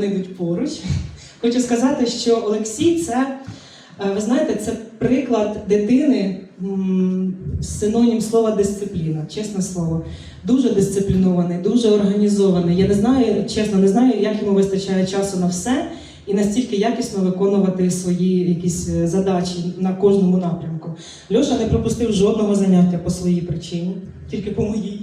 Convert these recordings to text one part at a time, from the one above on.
вони йдуть поруч. Хочу сказати, що Олексій це, е, ви знаєте, це приклад дитини, синонім слова дисципліна, чесне слово. Дуже дисциплінований, дуже організований. Я не знаю, чесно, не знаю, як йому вистачає часу на все і настільки якісно виконувати свої якісь е, задачі на кожному напрямку. Льоша не пропустив жодного заняття по своїй причині, тільки по моїй.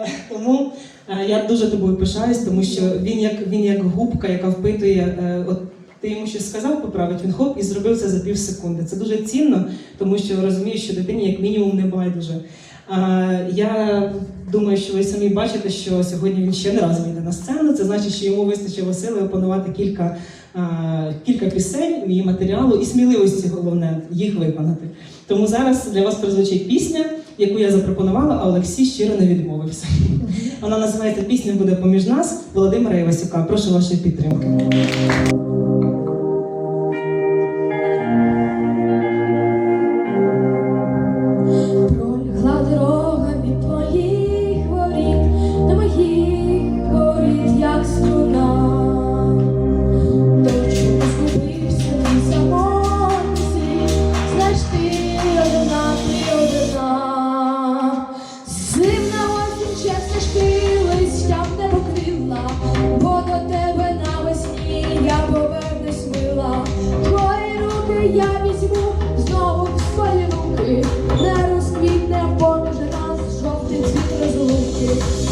Е, Тому е, я дуже тобою пишаюсь, тому що він як він як губка, яка впитує. От ти йому щось сказав поправить, він хоп і зробив це за пів секунди. Це дуже цінно, тому що розумію, що дитині як мінімум не байдуже. Я думаю, що ви самі бачите, що сьогодні він ще не раз вийде на сцену. Це значить, що йому вистачило сили опанувати кілька, е, кілька пісень, її матеріалу і сміливості, головне, їх виконати. Тому зараз для вас прозвучить пісня, яку я запропонувала, а Олексій щиро не відмовився. Вона називається Пісня буде поміж нас Володимира Івасюка. Прошу вашої підтримки. Розлуки. Не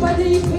bei den